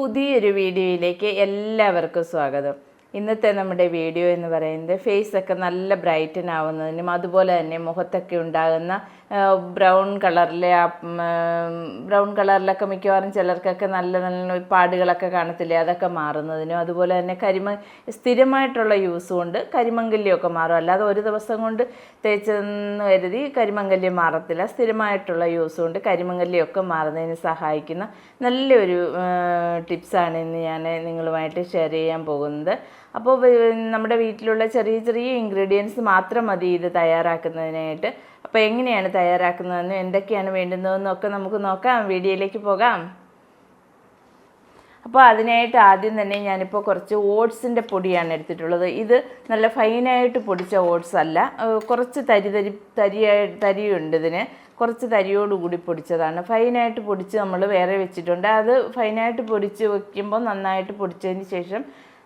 പുതിയൊരു വീഡിയോയിലേക്ക് എല്ലാവർക്കും സ്വാഗതം. ഇന്നത്തെ നമ്മുടെ വീഡിയോ എന്ന് പറയുന്നത് ഫേസൊക്കെ നല്ല ബ്രൈറ്റൻ ആവുന്നതിനും അതുപോലെ തന്നെ മുഖത്തൊക്കെ ഉണ്ടാകുന്ന ബ്രൗൺ കളറിലെ ബ്രൗൺ കളറിലൊക്കെ മിക്കവാറും ചിലർക്കൊക്കെ നല്ല നല്ല പാടുകളൊക്കെ കാണത്തില്ലേ? അതൊക്കെ മാറുന്നതിനും അതുപോലെ തന്നെ കരിമ സ്ഥിരമായിട്ടുള്ള യൂസ് കൊണ്ട് കരിമങ്കല്യമൊക്കെ മാറും. അല്ലാതെ ഒരു ദിവസം കൊണ്ട് തേച്ചെന്ന് കരുതി കരിമങ്കല്യം മാറത്തില്ല. സ്ഥിരമായിട്ടുള്ള യൂസ് കൊണ്ട് കരിമങ്കല്യമൊക്കെ മാറുന്നതിന് സഹായിക്കുന്ന നല്ലൊരു ടിപ്സാണ് ഇന്ന് ഞാൻ നിങ്ങളുമായിട്ട് ഷെയർ ചെയ്യാൻ പോകുന്നത്. അപ്പോൾ നമ്മുടെ വീട്ടിലുള്ള ചെറിയ ചെറിയ ഇൻഗ്രീഡിയൻസ് മാത്രം മതി ഇത് തയ്യാറാക്കുന്നതിനായിട്ട്. അപ്പോൾ എങ്ങനെയാണ് തയ്യാറാക്കുന്നതെന്നും എന്തൊക്കെയാണ് വേണ്ടുന്നതെന്നും ഒക്കെ നമുക്ക് നോക്കാം. വീഡിയോയിലേക്ക് പോകാം. അപ്പോൾ അതിനായിട്ട് ആദ്യം തന്നെ ഞാനിപ്പോൾ കുറച്ച് ഓട്സിന്റെ പൊടിയാണ് എടുത്തിട്ടുള്ളത്. ഇത് നല്ല ഫൈനായിട്ട് പൊടിച്ച ഓട്സ് അല്ല. കുറച്ച് തരി തരി തരിയായി തരിയുണ്ട് ഇതിന്. കുറച്ച് തരിയോടുകൂടി പൊടിച്ചതാണ്. ഫൈനായിട്ട് പൊടിച്ച് നമ്മൾ വേറെ വെച്ചിട്ടുണ്ട്. അത് ഫൈനായിട്ട് പൊടിച്ച് വയ്ക്കുമ്പോൾ നന്നായിട്ട് പൊടിച്ചതിന് ശേഷം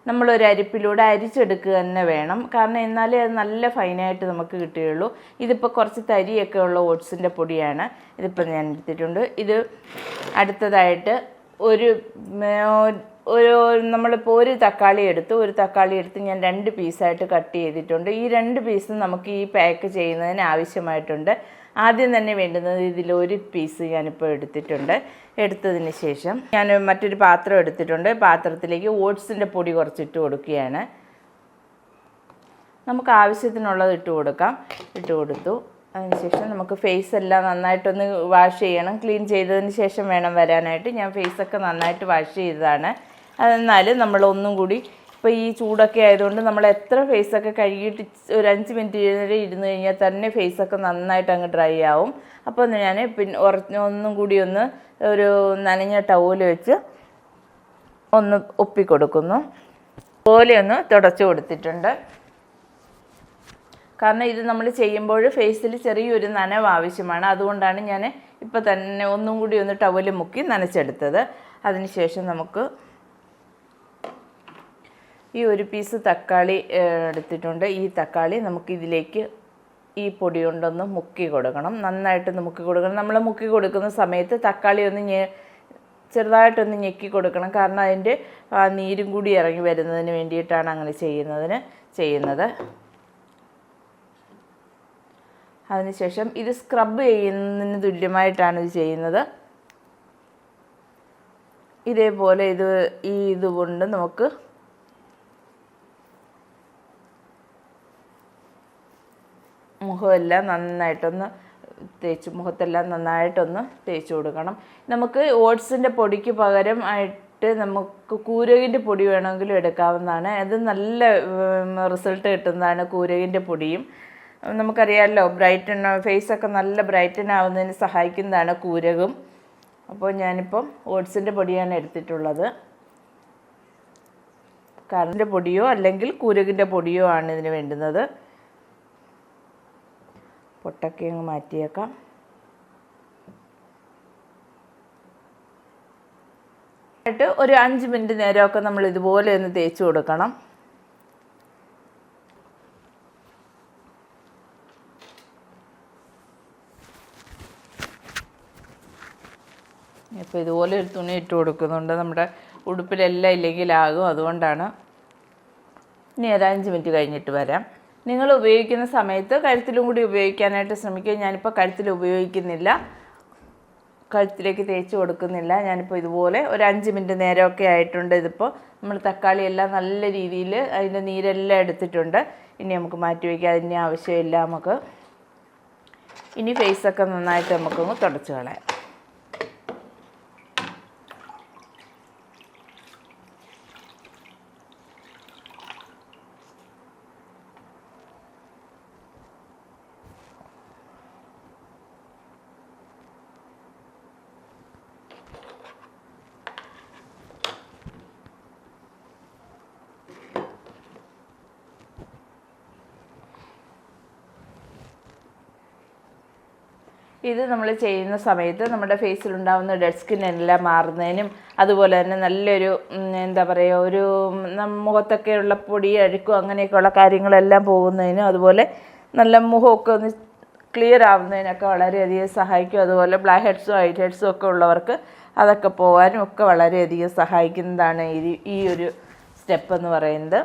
നമ്മളൊരു അരിപ്പിലൂടെ അരിച്ചെടുക്കുക തന്നെ വേണം. കാരണം എന്നാലേ അത് നല്ല ഫൈനായിട്ട് നമുക്ക് കിട്ടുകയുള്ളൂ. ഇതിപ്പോൾ കുറച്ച് തരിയൊക്കെ ഉള്ള ഓട്സിന്റെ പൊടിയാണ്. ഇതിപ്പോൾ ഞാൻ എടുത്തിട്ടുണ്ട്. ഇത് അടുത്തതായിട്ട് ഒരു ഒരു നമ്മളിപ്പോൾ ഒരു തക്കാളി എടുത്ത് ഒരു തക്കാളി എടുത്ത് ഞാൻ രണ്ട് പീസായിട്ട് കട്ട് ചെയ്തിട്ടുണ്ട്. ഈ രണ്ട് പീസും നമുക്ക് ഈ പാക്ക് ചെയ്യുന്നതിന് ആവശ്യമായിട്ടുണ്ട്. ആദ്യം തന്നെ വേണ്ടുന്നത് ഇതിൽ ഒരു പീസ് ഞാനിപ്പോൾ എടുത്തിട്ടുണ്ട്. എടുത്തതിന് ശേഷം ഞാൻ മറ്റൊരു പാത്രം എടുത്തിട്ടുണ്ട്. പാത്രത്തിലേക്ക് ഓട്സിന്റെ പൊടി കുറച്ചിട്ട് കൊടുക്കുകയാണ്. നമുക്ക് ആവശ്യത്തിനുള്ളത് ഇട്ട് കൊടുക്കാം. ഇട്ട് കൊടുത്തു. അതിനുശേഷം നമുക്ക് ഫേസ് എല്ലാം നന്നായിട്ടൊന്ന് വാഷ് ചെയ്യണം. ക്ലീൻ ചെയ്തതിന് ശേഷം വേണം വരാനായിട്ട്. ഞാൻ ഫേസൊക്കെ നന്നായിട്ട് വാഷ് ചെയ്തതാണ്. എന്നാലും നമ്മൾ ഒന്നും കൂടി ഇപ്പോൾ ഈ ചൂടൊക്കെ ആയതുകൊണ്ട് നമ്മൾ എത്ര ഫേസ് ഒക്കെ കഴുകിയിട്ട് ഒരു അഞ്ച് മിനിറ്റ് വരെ ഇരുന്ന് കഴിഞ്ഞാൽ തന്നെ ഫേസ് ഒക്കെ നന്നായിട്ട് അങ്ങ് ഡ്രൈ ആവും. അപ്പോൾ ഞാൻ പിന്നെ ഉറച്ച് ഒന്നും കൂടി ഒന്ന് ഒരു നനഞ്ഞ ടവൽ വെച്ച് ഒന്ന് ഒപ്പിക്കൊടുക്കുന്നു. പോലെ ഒന്ന് തുടച്ചു കൊടുത്തിട്ടുണ്ട്. കാരണം ഇത് നമ്മൾ ചെയ്യുമ്പോൾ ഫേസിൽ ചെറിയൊരു നനവ് ആവശ്യമാണ്. അതുകൊണ്ടാണ് ഞാൻ ഇപ്പോൾ തന്നെ ഒന്നും കൂടി ഒന്ന് ടവൽ മുക്കി നനച്ചെടുത്തത്. അതിനുശേഷം നമുക്ക് ഈ ഒരു പീസ് തക്കാളി എടുത്തിട്ടുണ്ട്. ഈ തക്കാളി നമുക്ക് ഇതിലേക്ക് ഈ പൊടി കൊണ്ടൊന്ന് മുക്കി കൊടുക്കണം. നന്നായിട്ടൊന്ന് മുക്കി കൊടുക്കണം. നമ്മൾ മുക്കി കൊടുക്കുന്ന സമയത്ത് തക്കാളി ഒന്ന് ഞെ ചെറുതായിട്ടൊന്ന് ഞെക്കി കൊടുക്കണം. കാരണം അതിന്റെ നീരും കൂടി ഇറങ്ങി വരുന്നതിന് വേണ്ടിയിട്ടാണ് അങ്ങനെ ചെയ്യുന്നതിന് ചെയ്യുന്നത്. അതിനുശേഷം ഇത് സ്ക്രബ് ചെയ്യുന്നതിന് തുല്യമായിട്ടാണ് ഇത് ചെയ്യുന്നത്. ഇതേപോലെ ഇത് ഈ ഇതുകൊണ്ട് നമുക്ക് മുഖമെല്ലാം നന്നായിട്ടൊന്ന് തേച്ച് മുഖത്തെല്ലാം നന്നായിട്ടൊന്ന് തേച്ച് കൊടുക്കണം. നമുക്ക് ഓട്സിന്റെ പൊടിക്ക് പകരം ആയിട്ട് നമുക്ക് കൂരകിന്റെ പൊടി വേണമെങ്കിലും എടുക്കാവുന്നതാണ്. അത് നല്ല റിസൾട്ട് കിട്ടുന്നതാണ് കൂരകിന്റെ പൊടിയും. നമുക്കറിയാമല്ലോ ബ്രൈറ്റൻ ഫേസൊക്കെ നല്ല ബ്രൈറ്റൻ ആവുന്നതിന് സഹായിക്കുന്നതാണ് കൂരകും. അപ്പോൾ ഞാനിപ്പം ഓട്സിന്റെ പൊടിയാണ് എടുത്തിട്ടുള്ളത്. കറിന്റെ പൊടിയോ അല്ലെങ്കിൽ കൂരകിന്റെ പൊടിയോ ആണ് ഇതിന് വേണ്ടുന്നത്. പൊട്ടൊക്കെ അങ്ങ് മാറ്റിയേക്കാം. എന്നിട്ട് ഒരു അഞ്ച് മിനിറ്റ് നേരമൊക്കെ നമ്മൾ ഇതുപോലെ ഒന്ന് തേച്ച് കൊടുക്കണം. ഇപ്പോൾ ഇതുപോലെ ഒരു തുണി ഇട്ട് കൊടുക്കുന്നുണ്ട്. നമ്മുടെ ഉടുപ്പിലെല്ലാം ഇല്ലെങ്കിലാകും അതുകൊണ്ടാണ് ഇനി ഒരു അഞ്ച് മിനിറ്റ് കഴിഞ്ഞിട്ട് വരാം. നിങ്ങൾ ഉപയോഗിക്കുന്ന സമയത്ത് കഴുത്തിലും കൂടി ഉപയോഗിക്കാനായിട്ട് ശ്രമിക്കുക. ഞാനിപ്പോൾ കഴുത്തിൽ ഉപയോഗിക്കുന്നില്ല. കഴുത്തിലേക്ക് തേച്ച് കൊടുക്കുന്നില്ല. ഞാനിപ്പോൾ ഇതുപോലെ ഒരു അഞ്ച് മിനിറ്റ് നേരമൊക്കെ ആയിട്ടുണ്ട് ഇതിപ്പോൾ നമ്മൾ തക്കാളി എല്ലാം നല്ല രീതിയിൽ അതിന്റെ നീരെല്ലാം എടുത്തിട്ടുണ്ട്. ഇനി നമുക്ക് മാറ്റി വയ്ക്കാം. അതിന്റെ ആവശ്യമില്ല നമുക്ക്. ഇനി ഫേസൊക്കെ നന്നായിട്ട് നമുക്കൊന്ന് തുടച്ച് കളയാം. ഇത് നമ്മൾ ചെയ്യുന്ന സമയത്ത് നമ്മുടെ ഫേസിൽ ഉണ്ടാകുന്ന ഡെഡ് സ്കിൻ എല്ലാം മാറുന്നതിനും അതുപോലെ തന്നെ നല്ലൊരു എന്താ പറയുക ഒരു മുഖത്തൊക്കെയുള്ള പൊടി അഴുക്കും അങ്ങനെയൊക്കെയുള്ള കാര്യങ്ങളെല്ലാം പോകുന്നതിനും അതുപോലെ നല്ല മുഖമൊക്കെ ഒന്ന് ക്ലിയർ ആവുന്നതിനൊക്കെ വളരെയധികം സഹായിക്കും. അതുപോലെ ബ്ലാക്ക് ഹെഡ്സും വൈറ്റ് ഹെഡ്സും ഒക്കെ ഉള്ളവർക്ക് അതൊക്കെ പോകാനും ഒക്കെ വളരെയധികം സഹായിക്കുന്നതാണ് ഈ ഈ ഒരു സ്റ്റെപ്പ് എന്ന് പറയുന്നത്.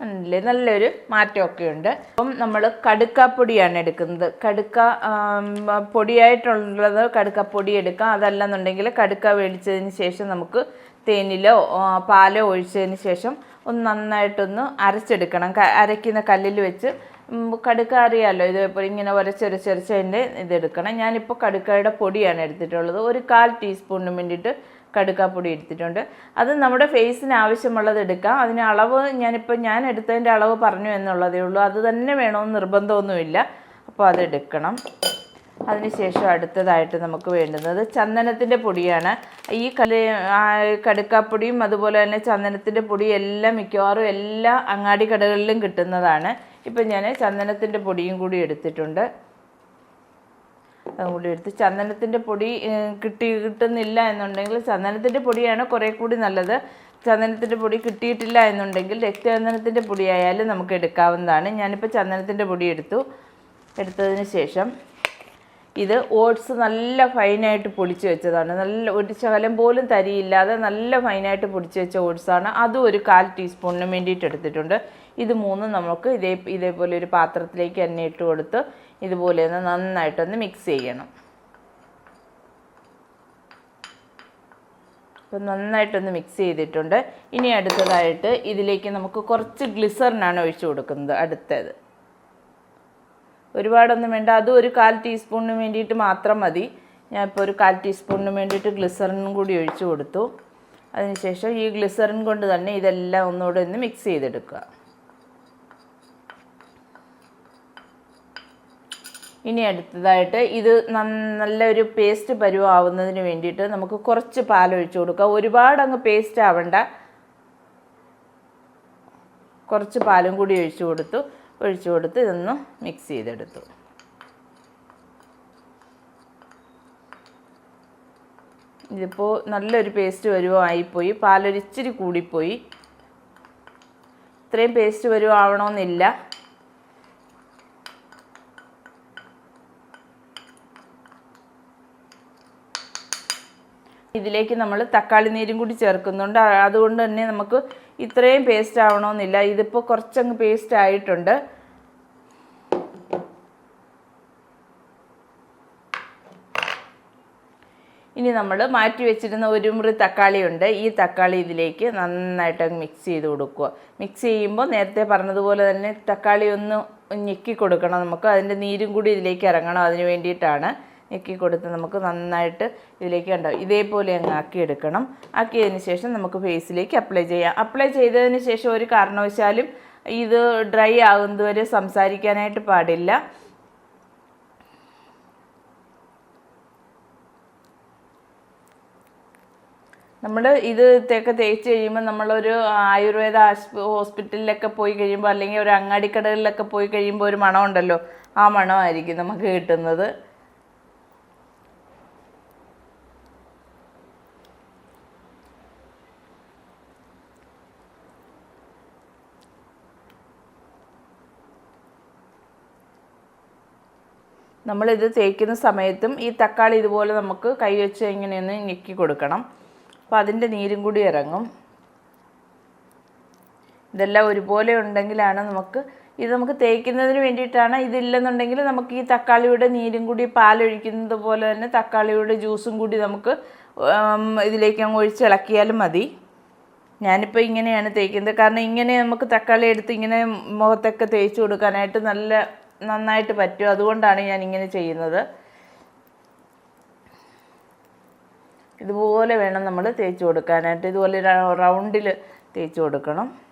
അല്ലേ? നല്ലൊരു മാറ്റമൊക്കെ ഉണ്ട് അപ്പം നമ്മൾ കടുക്കാപ്പൊടിയാണ് എടുക്കുന്നത്. കടുക്ക പൊടിയായിട്ടുള്ളത് കടുക്കപ്പൊടി എടുക്കാം. അതല്ലെന്നുണ്ടെങ്കിൽ കടുക്ക മേടിച്ചതിന് ശേഷം നമുക്ക് തേനിലോ പാലോ ഒഴിച്ചതിന് ശേഷം ഒന്ന് നന്നായിട്ടൊന്ന് അരച്ചെടുക്കണം. അരയ്ക്കുന്ന കല്ലിൽ വെച്ച്. കടുക്ക അറിയാമല്ലോ ഇത് ഇപ്പോൾ ഇങ്ങനെ ഉരച്ചൊരച്ചൊരച്ച് അതിന്റെ ഇതെടുക്കണം. ഞാനിപ്പോൾ കടുക്കയുടെ പൊടിയാണ് എടുത്തിട്ടുള്ളത്. ഒരു കാൽ ടീസ്പൂണിന് വേണ്ടിയിട്ട് കടുക്കാപ്പൊടി എടുത്തിട്ടുണ്ട്. അത് നമ്മുടെ ഫേസിന് ആവശ്യമുള്ളത് എടുക്കാം. അതിന് അളവ് ഞാനിപ്പോൾ ഞാൻ എടുത്തതിന്റെ അളവ് പറഞ്ഞു എന്നുള്ളതേ ഉള്ളൂ. അത് തന്നെ വേണമെന്ന് നിർബന്ധമൊന്നുമില്ല. അപ്പോൾ അത് എടുക്കണം. അതിനുശേഷം അടുത്തതായിട്ട് നമുക്ക് വേണ്ടുന്നത് ചന്ദനത്തിന്റെ പൊടിയാണ്. ഈ കൽ കടുക്കാപ്പൊടിയും അതുപോലെ തന്നെ ചന്ദനത്തിന്റെ പൊടി എല്ലാം മിക്കവാറും എല്ലാ അങ്ങാടി കടകളിലും കിട്ടുന്നതാണ്. ഇപ്പം ഞാൻ ചന്ദനത്തിന്റെ പൊടിയും കൂടി എടുത്തിട്ടുണ്ട്. കൂടി എടുത്ത്. ചന്ദനത്തിന്റെ പൊടി കിട്ടി കിട്ടുന്നില്ല എന്നുണ്ടെങ്കിൽ ചന്ദനത്തിന്റെ പൊടിയാണ് കുറേ കൂടി നല്ലത്. ചന്ദനത്തിന്റെ പൊടി കിട്ടിയിട്ടില്ല എന്നുണ്ടെങ്കിൽ രക്തചന്ദനത്തിന്റെ പൊടിയായാലും നമുക്ക് എടുക്കാവുന്നതാണ്. ഞാനിപ്പോൾ ചന്ദനത്തിന്റെ പൊടി എടുത്തു. എടുത്തതിന് ശേഷം ഇത് ഓട്സ് നല്ല ഫൈനായിട്ട് പൊടിച്ച് വെച്ചതാണ്. നല്ല ഒരു ശകലം പോലും തരിയില്ലാതെ നല്ല ഫൈനായിട്ട് പൊടിച്ച് വെച്ച ഓട്സാണ്. അതും ഒരു കാൽ ടീസ്പൂണിന് വേണ്ടിയിട്ട് എടുത്തിട്ടുണ്ട്. ഇത് മൂന്നും നമുക്ക് ഇതേ ഇതേപോലെ ഒരു പാത്രത്തിലേക്ക് എണ്ണയിട്ട് കൊടുത്ത് ഇതുപോലെ ഒന്ന് നന്നായിട്ടൊന്ന് മിക്സ് ചെയ്യണം. അപ്പം നന്നായിട്ടൊന്ന് മിക്സ് ചെയ്തിട്ടുണ്ട്. ഇനി അടുത്തതായിട്ട് ഇതിലേക്ക് നമുക്ക് കുറച്ച് ഗ്ലിസറിനാണ് ഒഴിച്ചു കൊടുക്കുന്നത്. അടുത്തത്. ഒരുപാടൊന്നും വേണ്ട. അതും ഒരു കാൽ ടീസ്പൂണിന് വേണ്ടിയിട്ട് മാത്രം മതി. ഞാൻ ഇപ്പോൾ ഒരു കാൽ ടീസ്പൂണിന് വേണ്ടിയിട്ട് ഗ്ലിസറിനും കൂടി ഒഴിച്ചു കൊടുത്തു. അതിനുശേഷം ഈ ഗ്ലിസറിൻ കൊണ്ട് തന്നെ ഇതെല്ലാം ഒന്നുകൂടെ ഒന്ന് മിക്സ് ചെയ്തെടുക്കുക. ഇനി അടുത്തതായിട്ട് ഇത് നല്ലൊരു പേസ്റ്റ് പരുവാവുന്നതിന് വേണ്ടിയിട്ട് നമുക്ക് കുറച്ച് പാൽ ഒഴിച്ചു കൊടുക്കുക ഒരുപാട് അങ്ങ് പേസ്റ്റ് ആവണ്ട. കുറച്ച് പാലും കൂടി ഒഴിച്ചു കൊടുത്തു. ഒഴിച്ചു കൊടുത്ത് ഇതൊന്ന് മിക്സ് ചെയ്തെടുത്തു. ഇതിപ്പോൾ നല്ലൊരു പേസ്റ്റ് വരുവായിപ്പോയി പാലൊരിച്ചിരി കൂടിപ്പോയി. ഇത്രയും പേസ്റ്റ് വരുവാവണമെന്നില്ല ഇതിലേക്ക് നമ്മൾ തക്കാളി നീരും കൂടി ചേർക്കുന്നുണ്ട്. അതുകൊണ്ട് തന്നെ നമുക്ക് ഇത്രയും പേസ്റ്റ് ആവണമെന്നില്ല ഇതിപ്പോൾ കുറച്ചങ്ങ് പേസ്റ്റ് ആയിട്ടുണ്ട്. ഇനി നമ്മൾ മാറ്റി വെച്ചിരുന്ന ഒരു മുറി തക്കാളി ഉണ്ട് ഈ തക്കാളി ഇതിലേക്ക് നന്നായിട്ട് മിക്സ് ചെയ്ത് കൊടുക്കുക. മിക്സ് ചെയ്യുമ്പോൾ നേരത്തെ പറഞ്ഞതുപോലെ തന്നെ തക്കാളി ഒന്ന് ഞെക്കി കൊടുക്കണം നമുക്ക്. അതിന്റെ നീരും കൂടി ഇതിലേക്ക് ഇറങ്ങണം. അതിന് വേണ്ടിയിട്ടാണ്. ഞെക്കി കൊടുത്ത് നമുക്ക് നന്നായിട്ട് ഇതിലേക്ക് ഉണ്ടാവും ഇതേപോലെ അങ്ങ് ആക്കിയെടുക്കണം. ആക്കിയതിന് ശേഷം നമുക്ക് ഫേസിലേക്ക് അപ്ലൈ ചെയ്യാം. അപ്ലൈ ചെയ്തതിന് ശേഷം ഒരു കാരണവശാലും ഇത് ഡ്രൈ ആകുന്നതുവരെ സംസാരിക്കാനായിട്ട് പാടില്ല. നമ്മൾ ഇത് ഇതൊക്കെ തേച്ച് കഴിയുമ്പോൾ നമ്മളൊരു ആയുർവേദ ഹോസ്പിറ്റലിലൊക്കെ പോയി കഴിയുമ്പോൾ അല്ലെങ്കിൽ ഒരു അങ്ങാടിക്കടകളിലൊക്കെ പോയി കഴിയുമ്പോൾ ഒരു മണമുണ്ടല്ലോ ആ മണമായിരിക്കും നമുക്ക് കിട്ടുന്നത്. നമ്മളിത് തേക്കുന്ന സമയത്തും ഈ തക്കാളി ഇതുപോലെ നമുക്ക് കൈ വെച്ച് ഇങ്ങനെയൊന്ന് ഞെക്കി കൊടുക്കണം. അപ്പോൾ അതിന്റെ നീരും കൂടി ഇറങ്ങും. ഇതെല്ലാം ഒരുപോലെ ഉണ്ടെങ്കിലാണ് നമുക്ക് ഇത് നമുക്ക് തേക്കുന്നതിന് വേണ്ടിയിട്ടാണ് ഇതില്ലെന്നുണ്ടെങ്കിൽ നമുക്ക് ഈ തക്കാളിയുടെ നീരും കൂടി പാലൊഴിക്കുന്നത് പോലെ തന്നെ തക്കാളിയുടെ ജ്യൂസും കൂടി നമുക്ക് ഇതിലേക്ക് അങ്ങ് ഒഴിച്ചിളക്കിയാലും മതി. ഞാനിപ്പോൾ ഇങ്ങനെയാണ് തേക്കുന്നത്. കാരണം ഇങ്ങനെ നമുക്ക് തക്കാളി എടുത്ത് ഇങ്ങനെ മുഖത്തൊക്കെ തേച്ച് കൊടുക്കാനായിട്ട് നല്ല നന്നായിട്ട് പറ്റും. അതുകൊണ്ടാണ് ഞാൻ ഇങ്ങനെ ചെയ്യുന്നത്. ഇതുപോലെ വേണം നമ്മൾ തേച്ച് കൊടുക്കാനായിട്ട്. ഇതുപോലെ റൗണ്ടിൽ തേച്ച് കൊടുക്കണം.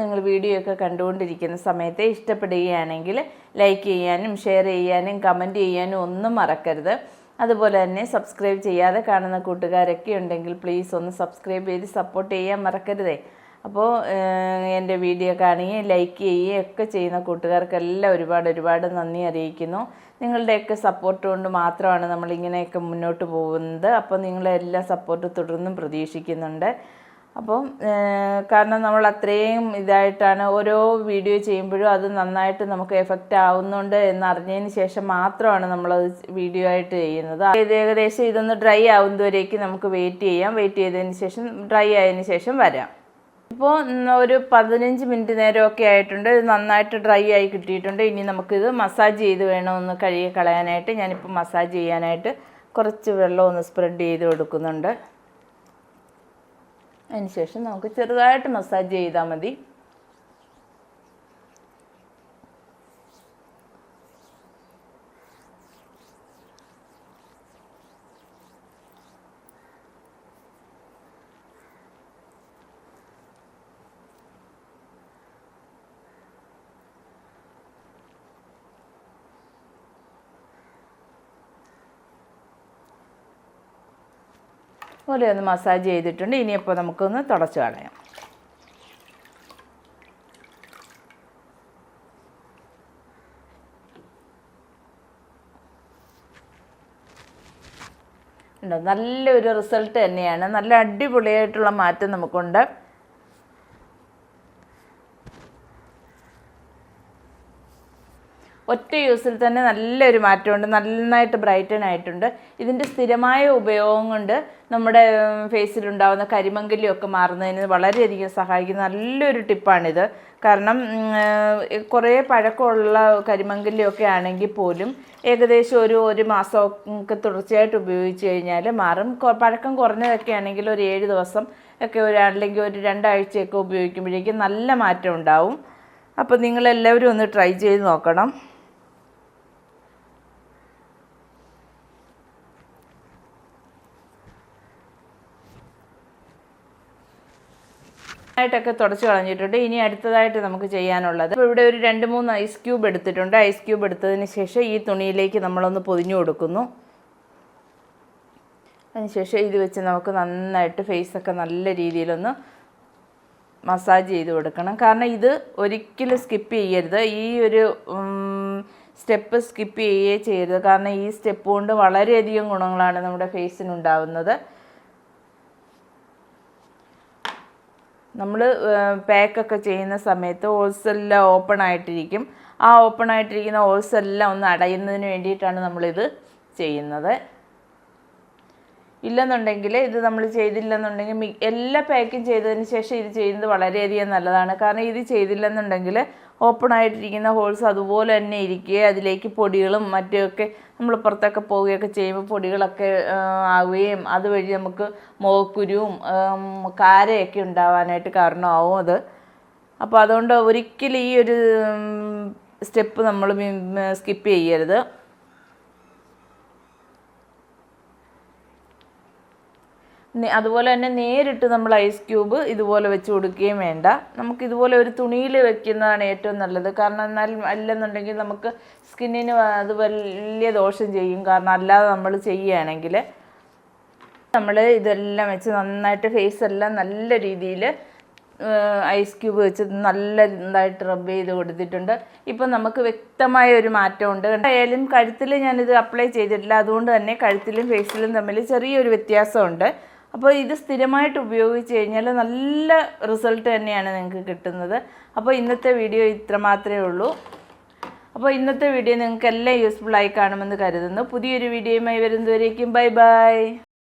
നിങ്ങൾ വീഡിയോ ഒക്കെ കണ്ടുകൊണ്ടിരിക്കുന്ന സമയത്ത് ഇഷ്ടപ്പെടുകയാണെങ്കിൽ ലൈക്ക് ചെയ്യാനും ഷെയർ ചെയ്യാനും കമന്റ് ചെയ്യാനും ഒന്നും മറക്കരുത്. അതുപോലെ തന്നെ സബ്സ്ക്രൈബ് ചെയ്യാതെ കാണുന്ന കൂട്ടുകാരൊക്കെ ഉണ്ടെങ്കിൽ പ്ലീസ് ഒന്ന് സബ്സ്ക്രൈബ് ചെയ്ത് സപ്പോർട്ട് ചെയ്യാൻ മറക്കരുതേ. അപ്പോൾ എന്റെ വീഡിയോ കാണുകയും ലൈക്ക് ചെയ്യുകയും ഒക്കെ ചെയ്യുന്ന കൂട്ടുകാർക്കെല്ലാം ഒരുപാട് ഒരുപാട് നന്ദി അറിയിക്കുന്നു. നിങ്ങളുടെയൊക്കെ സപ്പോർട്ട് കൊണ്ട് മാത്രമാണ് നമ്മളിങ്ങനെയൊക്കെ മുന്നോട്ട് പോകുന്നത്. അപ്പോൾ നിങ്ങളെല്ലാം സപ്പോർട്ട് തുടർന്നും പ്രതീക്ഷിക്കുന്നുണ്ട്. അപ്പം കാരണം നമ്മൾ അത്രയും ഇതായിട്ടാണ് ഓരോ വീഡിയോ ചെയ്യുമ്പോഴും അത് നന്നായിട്ട് നമുക്ക് എഫക്റ്റ് ആവുന്നുണ്ട് എന്നറിഞ്ഞതിന് ശേഷം മാത്രമാണ് നമ്മളത് വീഡിയോ ആയിട്ട് ചെയ്യുന്നത്. ഏകദേശം ഇതൊന്ന് ഡ്രൈ ആവുന്നതുവരേക്ക് നമുക്ക് വെയിറ്റ് ചെയ്യാം. വെയിറ്റ് ചെയ്തതിന് ശേഷം ഡ്രൈ ആയതിന് ശേഷം വരാം. ഇപ്പോൾ ഒരു പതിനഞ്ച് മിനിറ്റ് നേരമൊക്കെ ആയിട്ടുണ്ട്. നന്നായിട്ട് ഡ്രൈ ആയി കിട്ടിയിട്ടുണ്ട്. ഇനി നമുക്കിത് മസാജ് ചെയ്ത് വേണമെന്ന് കഴുകി കളയാനായിട്ട്. ഞാനിപ്പോൾ മസാജ് ചെയ്യാനായിട്ട് കുറച്ച് വെള്ളം ഒന്ന് സ്പ്രെഡ് ചെയ്ത് കൊടുക്കുന്നുണ്ട്. അതിനുശേഷം നമുക്ക് ചെറുതായിട്ട് മസാജ് ചെയ്താൽ മതി. പോലെ ഒന്ന് മസാജ് ചെയ്തിട്ടുണ്ട്. ഇനിയിപ്പോൾ നമുക്കൊന്ന് തുടച്ച് കളയാം. ഉണ്ടോ? നല്ലൊരു റിസൾട്ട് തന്നെയാണ്. നല്ല അടിപൊളിയായിട്ടുള്ള മാറ്റം നമുക്കുണ്ട്. ഒറ്റ യൂസിൽ തന്നെ നല്ലൊരു മാറ്റമുണ്ട്. നന്നായിട്ട് ബ്രൈറ്റൻ ആയിട്ടുണ്ട്. ഇതിന്റെ സ്ഥിരമായ ഉപയോഗം കൊണ്ട് നമ്മുടെ ഫേസിലുണ്ടാകുന്ന കരിമങ്കലിയൊക്കെ മാറുന്നതിന് വളരെയധികം സഹായിക്കുന്ന നല്ലൊരു ടിപ്പാണിത്. കാരണം കുറേ പഴക്കമുള്ള കരിമങ്കലിയൊക്കെ ആണെങ്കിൽ പോലും ഏകദേശം ഒരു ഒരു മാസമൊക്കെ തുടർച്ചയായിട്ട് ഉപയോഗിച്ച് കഴിഞ്ഞാൽ മാറും. പഴക്കം കുറഞ്ഞതൊക്കെ ആണെങ്കിൽ ഒരു ഏഴ് ദിവസം ഒക്കെ ഒരു അല്ലെങ്കിൽ ഒരു രണ്ടാഴ്ചയൊക്കെ ഉപയോഗിക്കുമ്പോഴേക്കും നല്ല മാറ്റം ഉണ്ടാവും. അപ്പോൾ നിങ്ങളെല്ലാവരും ഒന്ന് ട്രൈ ചെയ്ത് നോക്കണം. ആയിട്ടൊക്കെ തുടച്ച് കളഞ്ഞിട്ടുണ്ട്. ഇനി അടുത്തതായിട്ട് നമുക്ക് ചെയ്യാനുള്ളത്. ഇപ്പോൾ ഇവിടെ ഒരു രണ്ട് മൂന്ന് ഐസ് ക്യൂബ് എടുത്തിട്ടുണ്ട്. ഐസ് ക്യൂബ് എടുത്തതിന് ശേഷം ഈ തുണിയിലേക്ക് നമ്മളൊന്ന് പൊതിഞ്ഞു കൊടുക്കുന്നു. അതിനുശേഷം ഇത് വെച്ച് നമുക്ക് നന്നായിട്ട് ഫേസൊക്കെ നല്ല രീതിയിലൊന്ന് മസാജ് ചെയ്ത് കൊടുക്കണം. കാരണം ഇത് ഒരിക്കലും സ്കിപ്പ് ചെയ്യരുത്. ഈ ഒരു സ്റ്റെപ്പ് സ്കിപ്പ് ചെയ്യുകയേ ചെയ്യരുത്. കാരണം ഈ സ്റ്റെപ്പ് കൊണ്ട് വളരെയധികം ഗുണങ്ങളാണ് നമ്മുടെ ഫേസിനുണ്ടാവുന്നത് നമ്മൾ പാക്കൊക്കെ ചെയ്യുന്ന സമയത്ത് ഹോൾസ് എല്ലാം ഓപ്പൺ ആയിട്ടിരിക്കും. ആ ഓപ്പൺ ആയിട്ടിരിക്കുന്ന ഹോൾസ് എല്ലാം ഒന്ന് അടയുന്നതിന് വേണ്ടിയിട്ടാണ് നമ്മളിത് ചെയ്യുന്നത്. ഇല്ലെന്നുണ്ടെങ്കിൽ ഇത് നമ്മൾ ചെയ്തില്ലെന്നുണ്ടെങ്കിൽ എല്ലാ പാക്കും ചെയ്തതിന് ശേഷം ഇത് ചെയ്യുന്നത് വളരെയധികം നല്ലതാണ്. കാരണം ഇത് ചെയ്തില്ലെന്നുണ്ടെങ്കിൽ ഓപ്പൺ ആയിട്ടിരിക്കുന്ന ഹോൾസ് അതുപോലെ തന്നെ ഇരിക്കുക അതിലേക്ക് പൊടികളും മറ്റൊക്കെ നമ്മൾ പുറത്തൊക്കെ പോവുകയൊക്കെ ചെയ്യുമ്പോൾ പൊടികളൊക്കെ ആവുകയും അതുവഴി നമുക്ക് മുഖക്കുരുവും കാരയൊക്കെ ഉണ്ടാവാനായിട്ട് കാരണമാവും അത്. അപ്പോൾ അതുകൊണ്ട് ഒരിക്കലും ഈ ഒരു സ്റ്റെപ്പ് നമ്മൾ സ്കിപ്പ് ചെയ്യരുത്. അതുപോലെ തന്നെ നേരിട്ട് നമ്മൾ ഐസ് ക്യൂബ് ഇതുപോലെ വെച്ച് കൊടുക്കുകയും വേണ്ട. നമുക്ക് ഇതുപോലെ ഒരു തുണിയിൽ വെക്കുന്നതാണ് ഏറ്റവും നല്ലത്. കാരണം എന്നാൽ അല്ലെന്നുണ്ടെങ്കിൽ നമുക്ക് സ്കിന്നിന് അത് വലിയ ദോഷം ചെയ്യും. കാരണം അല്ലാതെ നമ്മൾ ചെയ്യുകയാണെങ്കിൽ നമ്മൾ ഇതെല്ലാം വെച്ച് നന്നായിട്ട് ഫേസ് എല്ലാം നല്ല രീതിയിൽ ഐസ് ക്യൂബ് വെച്ച് നല്ല ഇതായിട്ട് റബ്ബ് ചെയ്ത് കൊടുത്തിട്ടുണ്ട്. ഇപ്പം നമുക്ക് വ്യക്തമായ ഒരു മാറ്റമുണ്ട് ആയാലും കഴുത്തിൽ ഞാനിത് അപ്ലൈ ചെയ്തിട്ടില്ല. അതുകൊണ്ട് തന്നെ കഴുത്തിലും ഫേസിലും തമ്മിൽ ചെറിയൊരു വ്യത്യാസമുണ്ട്. അപ്പോൾ ഇത് സ്ഥിരമായിട്ട് ഉപയോഗിച്ച് കഴിഞ്ഞാൽ നല്ല റിസൾട്ട് തന്നെയാണ് നിങ്ങൾക്ക് കിട്ടുന്നത്. അപ്പോൾ ഇന്നത്തെ വീഡിയോ ഇത്ര മാത്രമേ ഉള്ളൂ. അപ്പോൾ ഇന്നത്തെ വീഡിയോ നിങ്ങൾക്ക് എല്ലാം യൂസ്ഫുൾ ആയി കാണുമെന്ന് കരുതുന്നു. പുതിയൊരു വീഡിയോയുമായി വരുന്നവരേക്കും ബൈ ബൈ